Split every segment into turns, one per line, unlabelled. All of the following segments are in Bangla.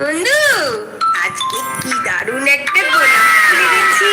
বন্ধু আজকে কি দারুণ একটা গোলাপ ফুল এনেছি।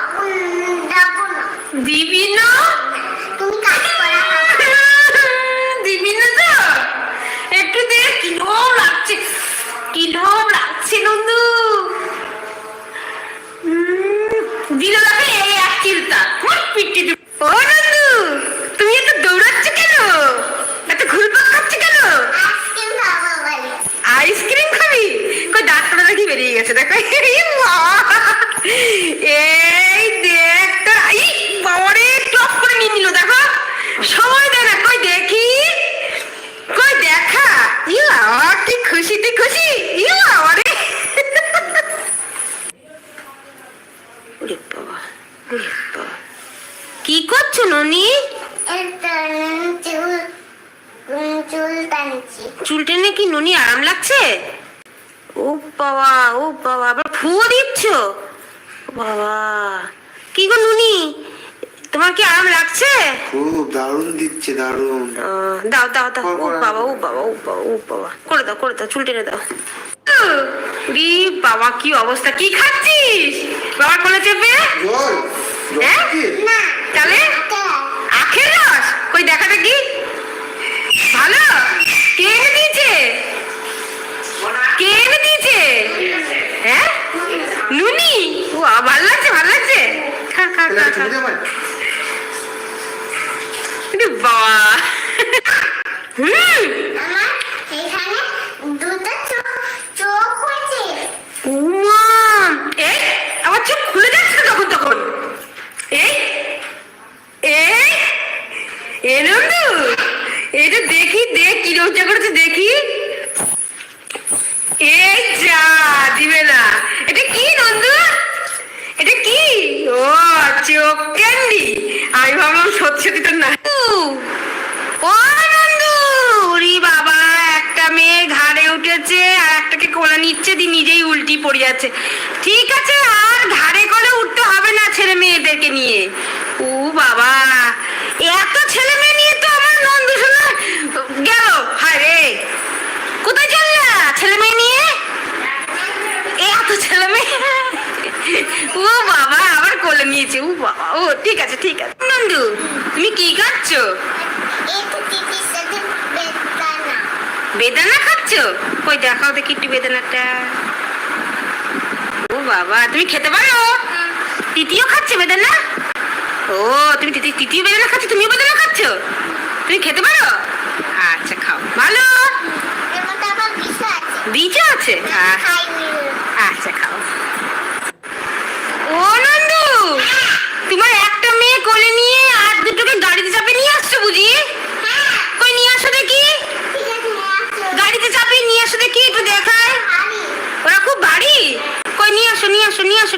দিবি না। দিবি না তো? একটু দে কি লোভ লাগছে। কি লোভ লাগছে নন্দু। দিল লাগে এই এক চিন্তা পিটি ও নন্দু তুমি এত দৌড়াচ্ছ কেন? এত ঘুরপাক খাচ্ছ কেন আইসক্রিম খাবি কই দাঁতটা দেখি বেরিয়ে গেছে দেখো এই বাবা! এই দেখ তোর আই বাবারে টপ করে নিয়ে নিল দেখো সময় দে না কই দেখি কই দেখা ইউ বাবা কি খুশি তুই খুশি ইউ বাবারে ওরে বাবা ওরে বাবা কি করছ ননি
চুল টানছি
চুল টেনে কি ননি আরাম লাগছে ও বাবা ও বাবা আবার ফুয়ো দিচ্ছ ও বাবা কি গো নুনি তোমার কি আরাম লাগছে
খুব দারুণ দিচ্ছে দারুণ
আহ, দাও দাও দাও। ও বাবা ও বাবা ও বাবা ও বাবা। করে দাও করে দাও চুল টেনে দাও। রি বাবা কি অবস্থা? কি খাচ্ছিস? বাবা কোলে চেপে? হ্যাঁ? তাহলে আখের রস? কই দেখা দেখি? ভালো? কে এনে দিয়েছে? কে এনে দিয়েছে? হ্যাঁ? নুনি? ও ভালো লাগছে ভালো লাগছে। খা খা খা খা। বাবা। হুম।
আমার এখানে দুটো চোখ চোখ
এই আমার চোখ খুলে যাচ্ছে তখন তখন। এই এই এ নন্দু এটা দেখি দেখ কি রোজা করেছে দেখি। এই যা দিবে না এটা কি নন্দু? এটা কি? ও চোখ ক্যান্ডি। আমি ভাবলাম সত্যি সত্যি তো না। ও নন্দু ওরে বাবা একটা মেয়ে উঠেছে আর একটাকে কোলে নিচ্ছে দি নিজেই উল্টি পড়ে যাচ্ছে। ঠিক আছে আর ঘাড়ে করে উঠতে হবে না ছেলে মেয়েদেরকে নিয়ে। ও বাবা এত ছেলে মেয়ে নিয়ে তো আমার নন্দু শোনা গেল। হায় রে কোথায় চললা ছেলে মেয়ে নিয়ে? এত ছেলে মেয়ে। ও বাবা আবার কোলে নিয়েছে। ও বাবা ও ঠিক আছে ঠিক আছে। নন্দু তুমি কি খাচ্ছ?
বেদানা।
বেদানা খাচ্ছ কই দেখাও দেখি একটু বেদানাটা। ও বাবা, তুমি খেতে পারো? তিতিও খাচ্ছে বেদানা? ও, তুমি তিতি তৃতীয় বেদানা খাচ্ছ, তুমিও বেদানা খাচ্ছ? তুমি খেতে পারো? আচ্ছা খাও। ভালো? বীজও আছে? আচ্ছা খাও। ও নন্দু, তোমার একটা মেয়ে কোলে নিয়ে আর দুটোকে গাড়িতে চাপে নিয়ে আসছো বুঝি কই নিয়ে আসো দেখি
ঠিক আছে নিয়ে আসো
গাড়িতে চাপিয়ে নিয়ে আসো দেখি একটু দেখায়
খালি
ওরা খুব ভারী কই নিয়ে আসো নিয়ে আসো নিয়ে আসো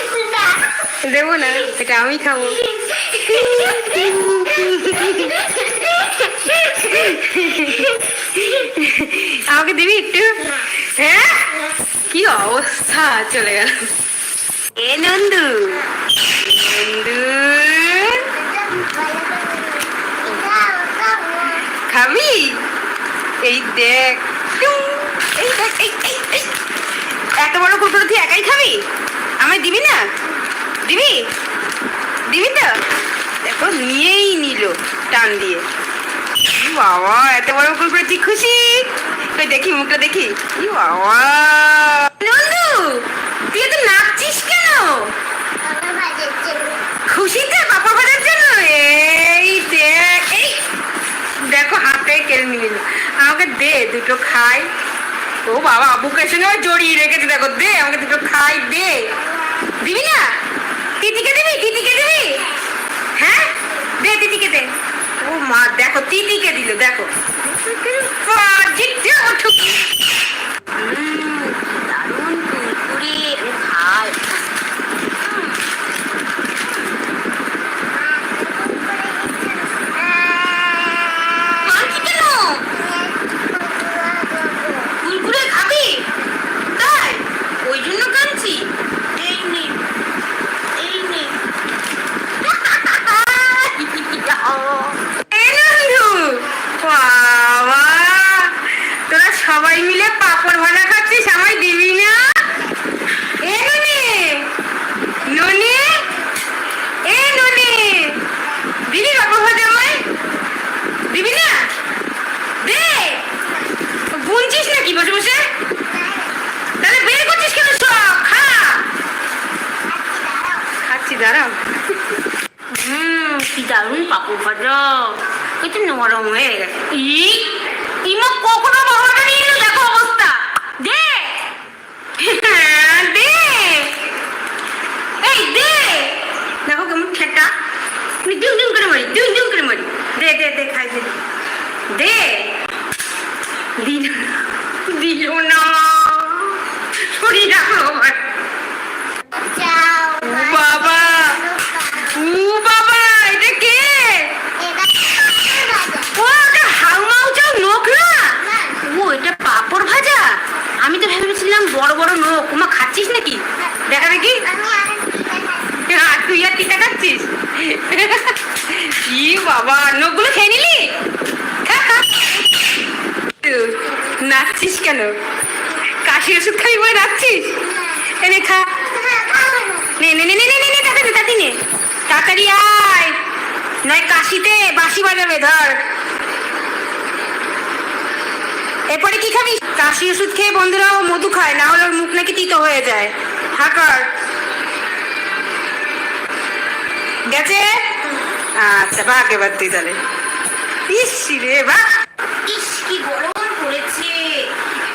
দেবো না, এটা আমি খাব। আমাকে দিবি একটু? হ্যাঁ? কি অবস্থা? চলে গেল। এ নন্দু। নন্দু। খাবি? এই দেখ। এই দেখ এত বড় কুকুর তুই একাই খাবি? আমায় দিবি না? দিবি? দিবি তো? দেখো, নিয়েই নিল টান দিয়ে। বাবা, এত বড় কুকুর তুই খুশি? কই, দেখি, মুখটা দেখি। ই বাবা। নন্দু, তুই এত নাচছিস কেন? খুশিতে পাপা ভাজার জন্য? এই দেখ এই। দেখো হাতে কেড়ে নিল। আমাকে দে, দুটো খাই। ও বাবা, বুকের সঙ্গে জড়িয়ে রেখেছে, দেখো, দে, আমাকে দুটো খাই, দে। দিবি না? তিতিকে দিবি? তিতিকে দিবি? হ্যাঁ? দে তিতিকে দে। ও মা, দেখো, তিতিকে দিল, দেখো। দারুণ কুরকুরে আমি খাই কাঁদছি কেন কুরকুরে খাবি তাই ওই জন্য কাঁদছি এই নে এই নে এ নন্দু বাবা তোরা সবাই মিলে পাপড় ভাজা খাচ্ছিস আমায় দিবি না এ ননি ননি এ ননি দিবি পাপড় ভাজা আমায় দিবি না দে গুনছিস নাকি বসে বসে তাহলে বের করছিস কেন সব খা খাচ্ছি দাঁড়াও হুম কি দারুণ পাপড় ভাজা একটু নরম হয়ে গেছে ই ইমা কখনো বাবাটা নিয়ে এলো দেখো অবস্থা দে হ্যাঁ, দে এই দে দেখো কেমন ঠেটা আমি ডিম ডিম করে মারি ডিম ডিম করে মারি দে দে খাই দে দে দিল না শরীর আমার ও এটা ভাজা আমি তো ভেবেছিলাম বড় বড় নোক ওমা খাচ্ছিস নাকি দেখা দেখি তুই আর টিকা খাচ্ছিস ই বাবা, নখগুলো খেয়ে নিলি। নাচছিস কেন? কাশি ওষুধ খাবি বলে নাচছিস? এনে খা। নে নে নে নে নে নে তাড়াতাড়ি তাড়াতাড়ি আয়। নয় কাশিতে বাঁশি বাজাবে, ধর। এরপরে কি খাবি? কাশি ওষুধ খেয়ে বন্ধুরা ও মধু খায়, না হলে ওর মুখ নাকি তিতো হয়ে যায়। হাকার গেছে? আচ্ছা ভাগ এবার তুই তাহলে। ইস রে, বাহ! ইস, কি গরম পড়েছে।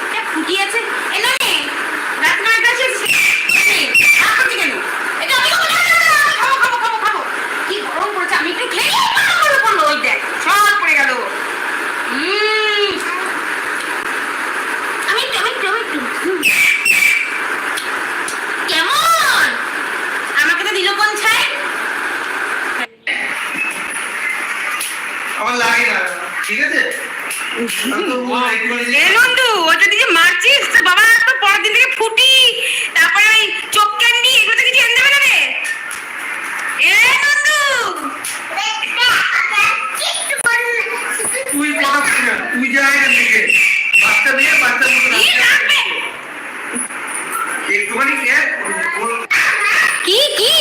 একটা ফুটি আছে এ নে রাত নয় কাছে কেন এটা আমি খাব, না, না, না, আমি খাব খাব খাব খাব কি গরম পড়েছে আমি একটু খেয়ে নিই, পড়ল, পড়ল, পড়ল, ওই দেখ সব পড়ে গেল উম, আমি একটু আমি একটু আমি একটু হুম। কেমন আমাকে তো দিল কোন ছাই
আমার লাগে না ঠিক আছে আমি তো বললাম একটুখানি যে-
এ নন্দু ওটা দিকে মারছিস? তো বাবা তো পরের দিন থেকে ফুটি তারপরে ওই চোখ ক্যান্ডি এগুলো কিছু এনে দেবে না রে? এ নন্দু
তুই পড়াচ্ছিস না তুই যা এখান থেকে। বাচ্চা মেয়ে বাচ্চার মতো? একটুখানি খেয়ে ওর-
কি কি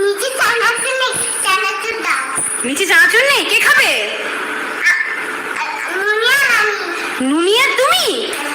নিচে চানাচুর নেই চানাচুর দাও
নিচে চানাচুর নেই কে খাবে
নুনিয়া আমি
নুনিয়া তুমি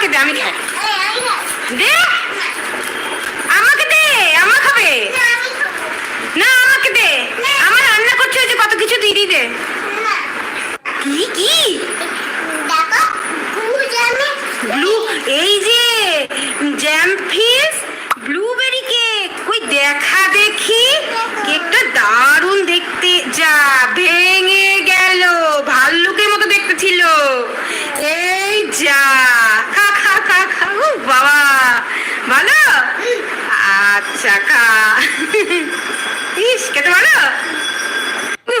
আমাকে দে আমি খাই। দে। আমাকে দে আমা খাবে।
না,
আমাকে দে। আমার রান্না করছে যে কত কিছু দিদি দে
না।
কি কি
দেখো, ভুল জানে।
ব্লু এই যে জ্যাম ফিস ব্লুবেরি কেক কই দেখা দেখি কেকটা দারুণ দেখতে যা ভেঙে গেল ভাল্লুকের মতো দেখতে ছিল এই যা খা খা খা খা ও বাবা ভালো আচ্ছা খা ইস খেতে ভালো উ,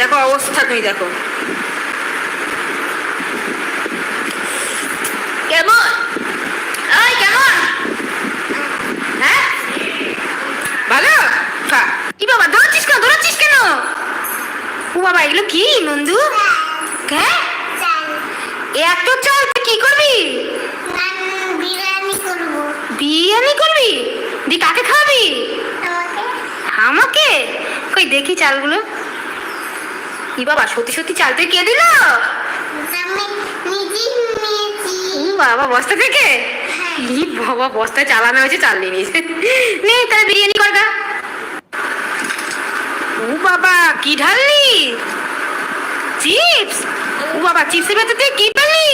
দেখো অবস্থা তুমি দেখো। কেমন? ওই কেমন? হ্যাঁ? ভালো? কি বাবা দৌড়াচ্ছিস কেন? দৌড়াচ্ছিস কেন? ও বাবা এগুলো কি নন্দু? হ্যাঁ। এত চাল তুই কি করবি?
বিরিয়ানি
বিরিয়ানি করবি? দি কাকে খাওয়াবি? আমাকে? কই দেখি চালগুলো। কি বাবা সত্যি সত্যি চাল তুই কে দিল? বাবা বস্তা থেকে? ই বাবা বস্তায় চালানো হয়েছে চাল নিয়ে নিয়েছে। নে তাহলে বিরিয়ানি কর গা। ও বাবা কি ঢাললি? চিপস? ও বাবা চিপসের ভেতর দিয়ে কি পেলি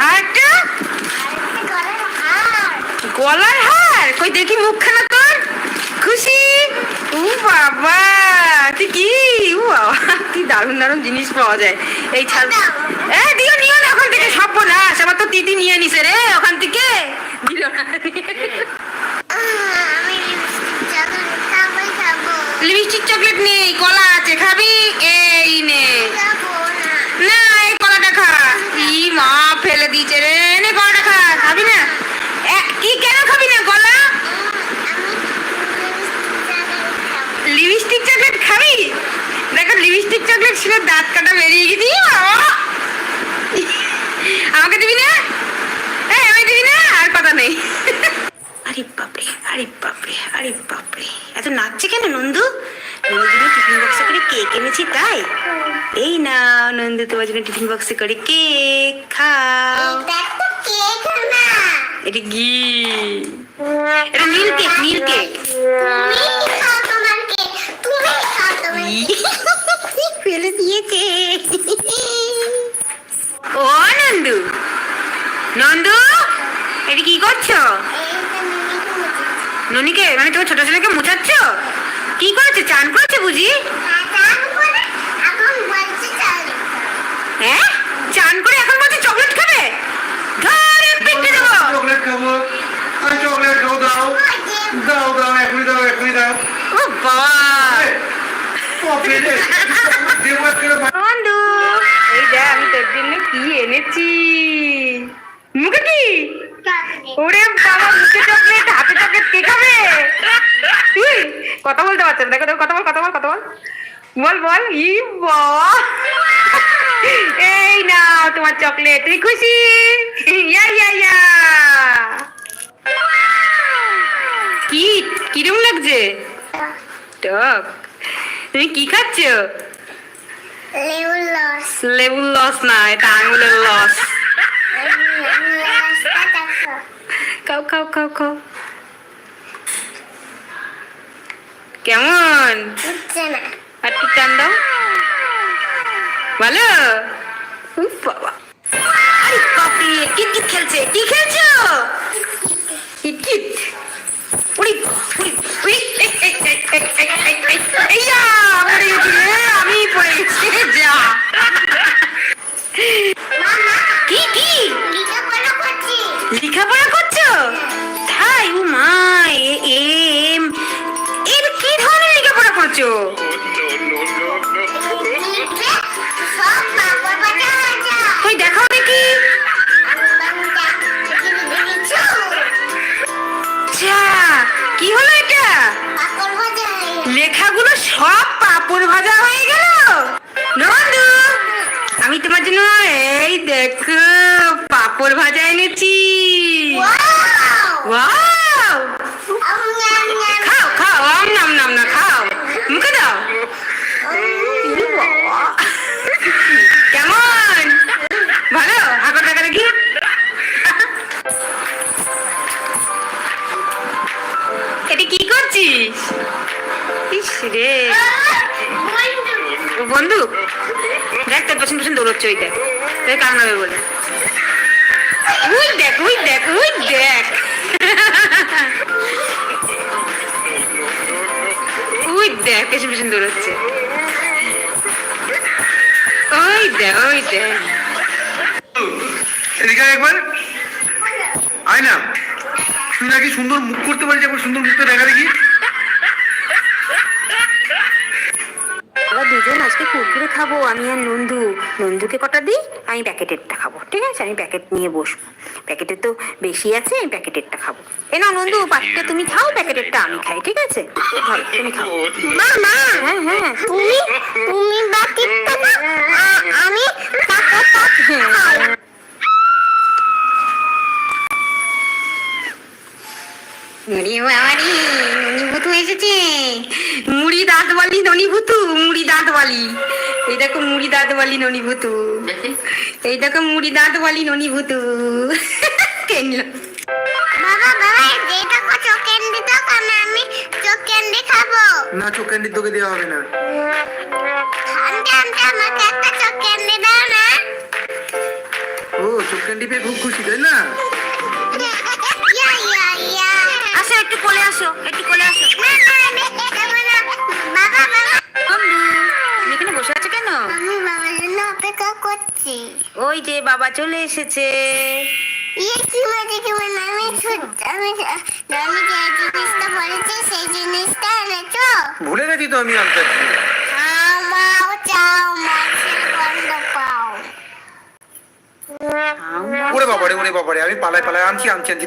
আর
আরেকটা। গলার হার?
কই দেখি মুখখানা তোর। খুশি? ও বাবা। তুই কি? ও বাবা কি দারুণ দারুণ জিনিস পাওয়া যায়। এই ছাল এ দিও নিও না ওখান থেকে সব না আমার তো তিতি নিয়ে নিছে রে ওখান থেকে। দিল না।
লিপস্টিক চকলেট
নেই কলা আছে খাবি? এই নে।
না।
না এই কলাটা খা। ই মা ফেলে দিয়েছে রে। নে কলাটা খা খাবি না এ, কি কেন খাবি না কলা
আমি লিপস্টিক চকলেট খাব।
লিপস্টিক চকলেট খাবি দেখো লিপস্টিক চকলেট ছিল দাঁত কাটা বেরিয়ে গেছি আমাকে দিবি না? হ্যাঁ আমি দিবি না? আর কথা নেই। আরে বাপরে আরে বাপরে আরে বাপরে। এত নাচছে কেন নন্দু? নন্দু জন্য টিফিন বক্সে করে কেক এনেছি তাই? এই না নন্দু তোমার জন্য টিফিন বক্সে করে কেক খাও।
এটা
ঘি। এটা নীল কেক নীল কেক
তুমি খাও তোমার কেক। তুমি খাও তোমার কেক।
ফেলে দিয়েছে। ও নন্দু। নন্দু এটা কি করছ। ননিকে মানে তোমার ছোট ছেলেকে মুছাচ্ছ? কি করেছে? চান করেছে বুঝি?
আর তারপরে এখন বলছে চলো।
হ্যাঁ? চান করে এখন বলছে চকলেট খাবে? ধরে পেটে দেবো।
চকলেট খাব। চকলেট খাব দাও। দাও দাও এখনই দাও এখনই দাও।
ও বাবা। তোর জন্য কি এনেছি? মুখে কি? ওরে চকলেট কে কথা বলতে পারছে না। দেখো কথা বল কথা বল কথা বল। বল বল। ই এই নাও তোমার চকলেট। তুমি খুশি? ইয়া ইয়া ইয়া। কি? কিরম লাগছে? টক। তুমি কি খাচ্ছ?
লেবুর লস
লেবুর লস না এটা আঙুলের লস খাও খাও খাও খাও। কেমন? আর একটু টান দাও। ভালো? বাবা। আরে বাপরে কিট কিট খেলছে? কি খেলছো? পেছন ওই দেখ। তোর কামড়াবে বলে? উই দেখ উই দেখ উই দেখ। ওই দেখ, পেছন পেছন দৌড়চ্ছে। ওই দেখ ওই দেখ।
এদিকে একবার। আয় না। তুই নাকি সুন্দর মুখ করতে পারিস, একবার সুন্দর মুখটা দেখা দেখি।
আমরা দুজন আজকে কুরকুরে খাব আমি আর নন্দু। নন্দুকে কটা দিই? আমি প্যাকেটেরটা খাব ঠিক আছে? আমি প্যাকেট নিয়ে বসবো। প্যাকেটে তো বেশি আছে আমি প্যাকেটেরটা খাব। এ না নন্দু পাখিটা তুমি খাও প্যাকেটেরটা আমি খাই ঠিক আছে? তুমি খাও।
মামা
হ্যাঁ হ্যাঁ
তুমি তুমি বাকিটা
ননিভূতু মুড়ি দাঁতওয়ালি। এই দেখো মুড়ি দাঁতওয়ালি ননিভূতু। এই দেখো মুড়ি দাঁতওয়ালি ননিভূতু। কেনলো?
বাবা বাবা যেটা কো চোকেন্ডি তো কানে আমি চোকেন্ডি খাব।
না চোকেন্ডি তোকে দেওয়া হবে না।
আনতে আনতে আমাকে একটা চোকেন্ডি দাও না।
ও চোকেন্ডি পেয়ে খুব খুশি তাই না?
আসো একটু কোলে আসো একটু কোলে আসো।
না না
এখানে বসে আছো কেন?
আমি বাবার জন্য অপেক্ষা করছি।
ওই যে বাবা চলে এসেছে।
ইয়ে কি মজা কি মজা আমি আমি আমি যে জিনিসটা বলেছি সেই জিনিসটা এনেছো?
ভুলে গেছি তো আমি আনতে।
আমাও চাও মাছের গন্ধ পাও।
ওরে বাবারে ওরে বাবারে আমি পালায় পালায় আনছি আনছি আনছি।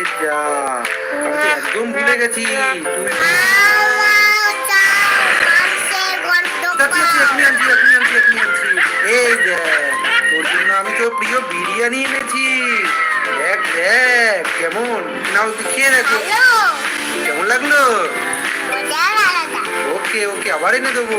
এ যা আমি তো একদম ভুলে গেছি। আমি তোর প্রিয় বিরিয়ানি এনেছি। দেখ দেখ কেমন? নাও তুই খেয়ে দেখো। কেমন লাগল? ওকে ওকে আবার এনে দেবো।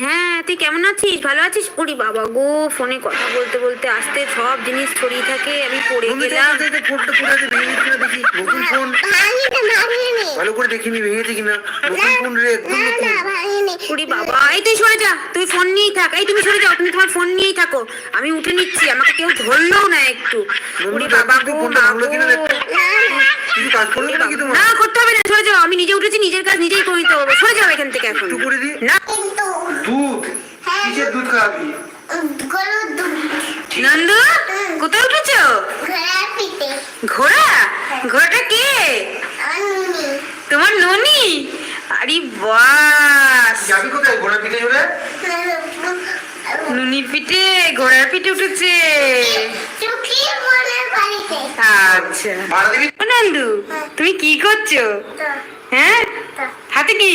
হ্যাঁ তুই কেমন আছিস? ভালো আছিস? ওরে বাবা গো ফোনে কথা বলতে বলতে আসতে সব জিনিস ছড়িয়ে থাকে আমি পড়ে
তুমি
গেলাম।
ফোনটা কোথায় আছে ভেঙে গেছে দেখি নতুন ফোন
ভাঙিনি ভাঙিনি।
ভালো করে দেখিনি ভেঙেছে কিনা? নতুন ফোন রে একদম
না
নতুন।
না ভাঙিনি।
ওরে বাবা এই তুই সরে যা তুই ফোন নিয়েই থাক এই তুমি সরে যাও তুমি তোমার ফোন নিয়েই থাকো। আমি উঠে নিচ্ছি আমাকে কেউ ধরলেও না একটু। ওরে বাবা গো মা না করতে হবে না সরে যাও আমি নিজে উঠেছি নিজের কাজ নিজেই করে নিতে হবে সরে যাও এখান থেকে এখন।
একটু করে দি।
না।
কিন্তু
দুধ? কিসের দুধ খাওয়াবি?
গরুর দুধ।
নন্দু কোথায় উঠেছো?
পিঠে
ঘোড়া? ঘোড়াটা কে? তোমার ননি? আরে বাস।
যাবি কোথায় ঘোড়া পিঠে চড়ে?
নুনির পিঠে ঘোড়ার পিঠে উঠেছে। আচ্ছা। নন্দু তুমি কি করছ? হ্যাঁ? হাতে কি?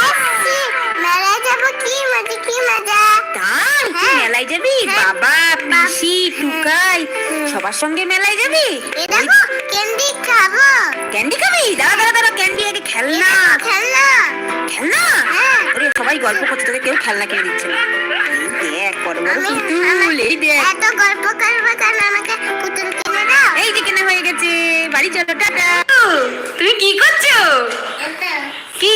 যাব কি মজা কি মজা।
তুই
হ্যাঁ।
মেলায় যাবি?
হ্যাঁ।
বাবা পিসি টুকাই সবার সঙ্গে মেলায় যাবি?
এ দেখো ক্যান্ডি খাব।
ক্যান্ডি খাবি? দাঁড়া দাঁড়া দাঁড়া ক্যান্ডি আগে খেলনা।
খেলনা।
খেলনা?
হ্যাঁ।
ওরে সবাই গল্প করছে তোকে কেউ খেলনা কিনে দিচ্ছে না। দেখ বড় বড় পুতুল এই দেখ।
এত গল্প করবে কেন? আমাকে পুতুল কিনে দাও।
এই যে কেনা হয়ে গেছে। বাড়ি চলো টাটা। তুমি কি করছ? কি?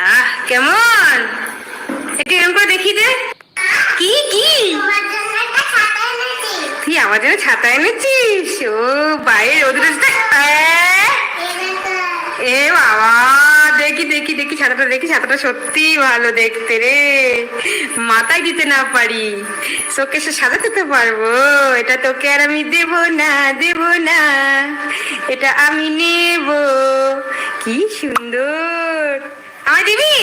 আহ কেমন? একটু এরকম করে দেখি দে। কি কি? তুই আমার জন্য ছাতা এনেছিস? ও, বাইরে রোদ রোদ
এই
এ, বাবা, দেখি দেখি দেখি ছাতাটা দেখি ছাতাটা সত্যি ভালো দেখতে রে। মাথায় দিতে না পারি। চোখে সে সাজাতে তো পারব। এটা তোকে আর আমি দেব না দেব না। এটা আমি নেব। কি সুন্দর। আমায় দিবি?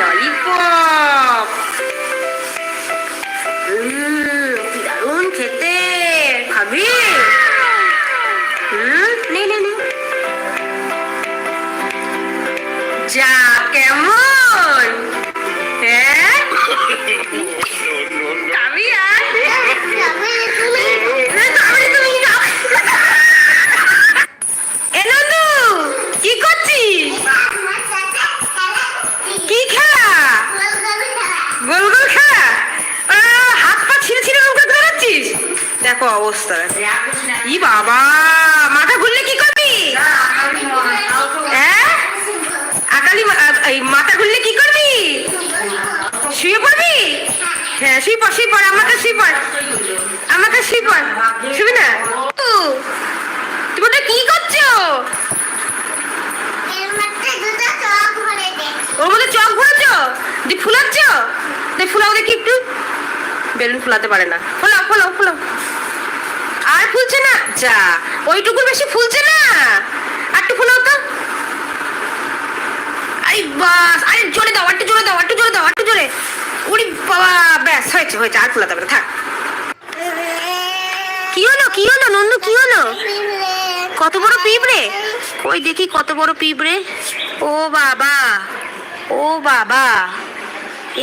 ললিপপ দেখো অবস্থা। ই বাবা মাথা ঘুরলে কি করবি? হ্যাঁ? আকালি এই মাথা ঘুরলে কি করবি? শুয়ে পড়বি? শুই পড় শুই পড় আমাকে শুই পড়। আমাকে শুই পড়। শুবি না? তুমি ওটা কি করছ? ওর মধ্যে চক ভরেছো? দি ফুলাচ্ছ? দি ফুলাও দেখি একটু। বেলুন ফুলাতে পারে না। ফোলাও ফোলাও ফোলাও। ফুলছে না? যা ওইটুকু বেশি ফুলছে না। আর একটু ফুলাও তো। আরে বাস, আরে জোরে দাও একটু জোরে দাও একটু জোরে দাও একটু জোরে। উড়ি বাবা, ব্যাস, হয়েছে হয়েছে, আর ফুলাতে হবে থাক। কি হলো কি হলো নন্দু কি হলো? কত বড় পিঁপড়ে? ওই দেখি কত বড় পিঁপড়ে। ও বাবা ও বাবা।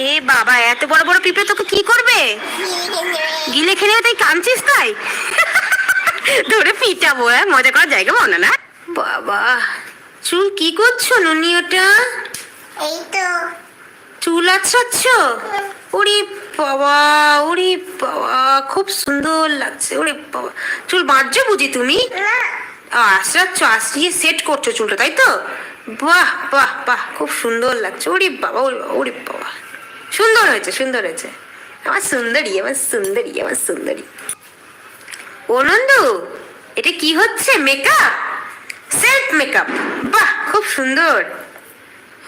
এ বাবা, এত বড় বড় পিঁপড়ে তোকে কি করবে? গিলে খেলে তাই কাঁদছিস তাই? ধরে পিটাবো হ্যাঁ? মজা করার জায়গা মনে না বাবা চুল কি করছ নুনি ওটা
এই তো।
চুল আছড়াচ্ছ? ওরে বাবা ওরে বাবা খুব সুন্দর লাগছে ওরে বাবা। চুল বাঁধছো বুঝি তুমি? আশ্রাচ্ছ আশ্রিয়ে সেট করছ চুলটা তাই তো? বাহ বাহ বাহ খুব সুন্দর লাগছে ওরে বাবা ওরে বাবা ওরে বাবা। সুন্দর হয়েছে সুন্দর হয়েছে। আমার সুন্দরী আমার সুন্দরী আমার সুন্দরী। ও নন্দু এটা কি হচ্ছে মেকআপ সেলফ মেকআপ বাহ খুব সুন্দর।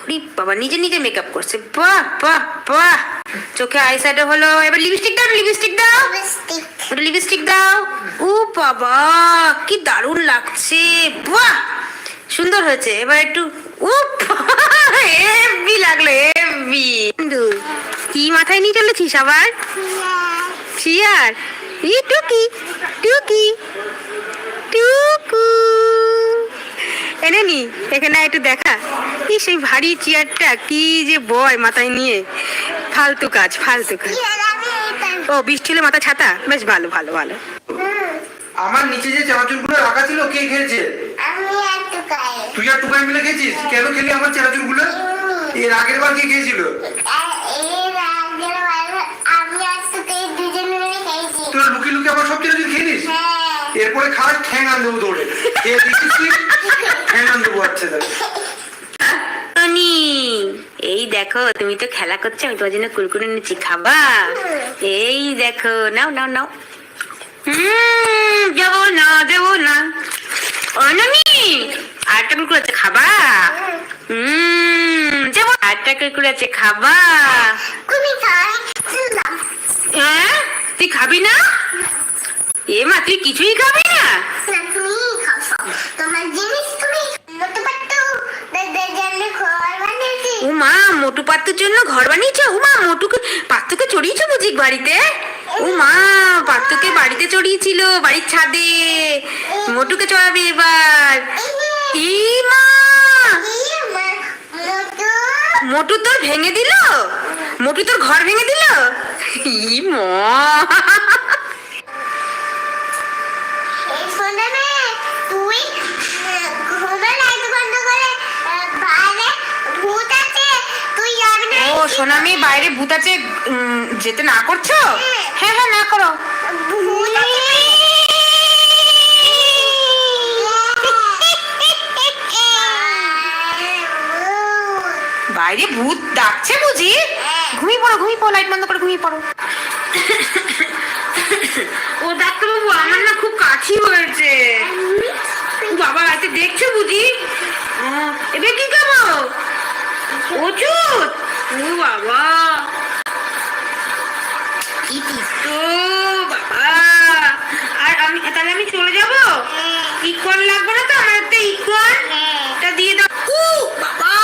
ওরে বাবা নিজে নিজে মেকআপ করছে। বাহ বাহ বাহ। চোখে আই শ্যাডো হলো এবার লিপস্টিক দাও লিপস্টিক দাও।
লিপস্টিক
একটা লিপস্টিক দাও। ও বাবা কি দারুণ লাগছে। বাহ সুন্দর হয়েছে। এবার একটু ও হেভি লাগল হেভি কি মাথায় নিয়ে চলেছিস আবার? চিয়ার ই টুকি টুকি টুকু এনে নি এখানে একটু দেখা। কি সেই ভারী চেয়ারটা কি যে বয় মাথায় নিয়ে। ফালতু কাজ ফালতু কাজ। ও বৃষ্টি হলে মাথা ছাতা? বেশ ভালো ভালো ভালো।
আমার নিচে যে চানাচুরগুলো রাখা ছিল কে খেয়েছে তুই আর টুকাই মিলে খেয়েছিস কেন খেলি আমার চানাচুরগুলো এর আগের বার কে খেয়েছিল? তোর লুকিয়ে লুকিয়ে আমার সব খেয়ে নিস
হ্যাঁ।
এরপরে খারাপ ঠ্যাং আন দেবো দৌড়ে। খেয়ে ঠ্যাং আন দেবো আচ্ছা তাহলে।
এই দেখো তুমি তো খেলা করছ আমি তোমার জন্য কুরকুরে নিচ্ছি খাবা? এই দেখো নাও নাও নাও। হুম যাব না দেবো না। অননি আরেকটা কুরকুরে আছে খাবা? হুম যাব আরেকটা কুরকুরে আছে খাবা? হ্যাঁ? খাবি না? এ মা তুই কিছুই খাবি না। ও মা মোটু পাত্তুর জন্য ঘর বানিয়েছো? ও মা মোটুকে পাত্তুকে চড়িয়েছো বুঝি বাড়িতে? ও মা পাত্তুকে বাড়িতে চড়িয়েছিল বাড়ির ছাদে। মোটুকে চড়াবে এবার। ই মা! মোটু তোর ভেঙে দিল? মোটু তোর ঘর ভেঙে দিল? ই মা
এই শোনে নে, তুই ঘুমে লাইট বন্ধ করে আহ, বাইরে ভূত আছে তুই যাবি না।
ও সোনা মেয়ে বাইরে ভূত আছে যেতে না করছ? হ্যাঁ হ্যাঁ না করো। বাইরে ভূত ডাকছে বুঝি? ঘুমিয়ে পড়ো ঘুমিয়ে পড়ো লাইট বন্ধ করে ঘুমিয়ে পড়ো। ও ডাক্তারবাবু আমার না খুব কাশি হয়েছে। বাবা রাতে দেখছ বুঝি? এবার কি খাব ওষুধ? ও বাবা। কি তিক্ত বাবা। আর আমি তাহলে আমি চলে যাব? ইকন লাগবে না তো? আমার একটা ইকন টা দিয়ে দাও। বাবা।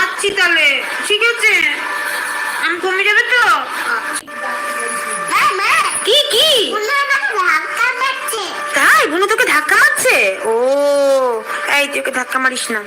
আচ্ছি তাহলে। কমে যাবে তো?
হ্যাঁ,
কি কি। তাই? বোন তোকে ধাক্কা মারছে? ও এই তোকে ধাক্কা মারিস না।